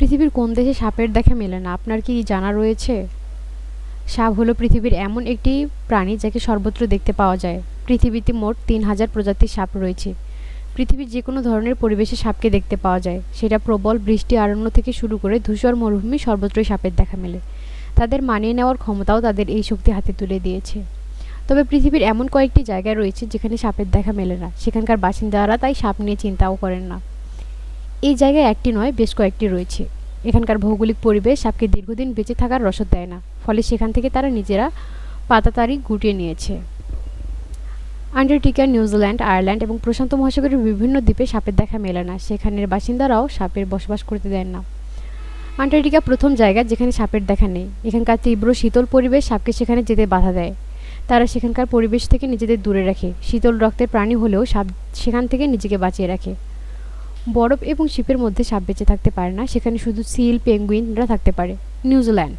পৃথিবীর কোন দেশে সাপের দেখা মেলে না? আপনার কি জানা রয়েছে? সাপ হলো পৃথিবীর এমন একটি প্রাণী যাকে সর্বত্র দেখতে পাওয়া যায়। পৃথিবীতে মোট তিন হাজার প্রজাতির সাপ রয়েছে। পৃথিবীর যে কোনো ধরনের পরিবেশে সাপকে দেখতে পাওয়া যায়। সেটা প্রবল বৃষ্টি আরণ্য থেকে শুরু করে ধূসর মরুভূমি সর্বত্রই সাপের দেখা মেলে। তাদের মানিয়ে নেওয়ার ক্ষমতাও তাদের এই শক্তি হাতে তুলে দিয়েছে। তবে পৃথিবীর এমন কয়েকটি জায়গা রয়েছে যেখানে সাপের দেখা মেলে না। সেখানকার বাসিন্দারা তাই সাপ নিয়ে চিন্তাও করেন না। এই জায়গায় একটি নয়, বেশ কয়েকটি রয়েছে। এখানকার ভৌগোলিক পরিবেশ সাপকে দীর্ঘদিন বেঁচে থাকার রসদ দেয় না, ফলে সেখান থেকে তারা নিজেরা পাতাতারি গুটিয়ে নিয়েছে। আন্টার্কটিকা নিউজিল্যান্ড, আয়ারল্যান্ড এবং প্রশান্ত মহাসাগরের বিভিন্ন দ্বীপে সাপের দেখা মেলে না, সেখানের বাসিন্দারাও সাপের বসবাস করতে দেন না। আন্টার্কটিকা প্রথম জায়গা যেখানে সাপের দেখা নেই। এখানকার তীব্র শীতল পরিবেশ সাপকে সেখানে যেতে বাধা দেয়। তারা সেখানকার পরিবেশ থেকে নিজেদের দূরে রাখে। শীতল রক্তের প্রাণী হলেও সাপ সেখান থেকে নিজেকে বাঁচিয়ে রাখে। বরফ এবং শিপের মধ্যে সাপ বেঁচে থাকতে পারে না, সেখানে শুধু সিল, পেঙ্গুইনরা থাকতে পারে। নিউজিল্যান্ড।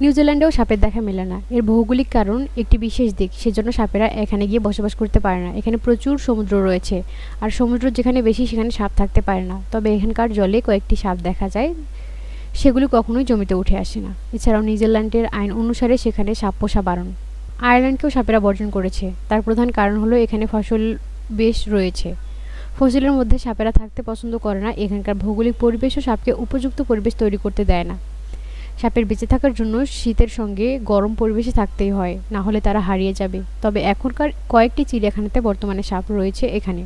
নিউজিল্যান্ডেও সাপের দেখা মেলে না। এর ভৌগোলিক কারণ একটি বিশেষ দিক, সেজন্য সাপেরা এখানে গিয়ে বসবাস করতে পারে না। এখানে প্রচুর সমুদ্র রয়েছে, আর সমুদ্র যেখানে বেশি, সেখানে সাপ থাকতে পারে না। তবে এখানকার জলে কয়েকটি সাপ দেখা যায়, সেগুলি কখনোই জমিতে উঠে আসে না। এছাড়াও নিউজিল্যান্ডের আইন অনুসারে সেখানে সাপ পোষা বারণ। আয়ারল্যান্ডকেও সাপেরা বর্জন করেছে। তার প্রধান কারণ হলো এখানে ফসল বেশ রয়েছে। ফসলের মধ্যে সাপেরা থাকতে পছন্দ করে না, এখানকার ভৌগোলিক পরিবেশও সাপকে উপযুক্ত পরিবেশ তৈরি করতে দেয় না। সাপের বেঁচে থাকার জন্য শীতের সঙ্গে গরম পরিবেশে থাকতেই হয়, না হলে তারা হারিয়ে যাবে। তবে এখনকার কয়েকটি চিড়িয়াখানাতে বর্তমানে সাপ রয়েছে এখানে।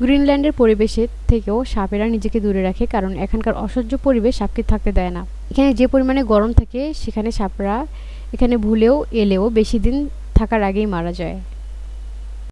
গ্রিনল্যান্ডের পরিবেশের থেকেও সাপেরা নিজেকে দূরে রাখে, কারণ এখানকার অসহ্য পরিবেশ সাপকে থাকতে দেয় না। এখানে যে পরিমাণে গরম থাকে, সেখানে সাপরা এখানে ভুলেও এলেও বেশি দিন থাকার আগেই মারা যায়।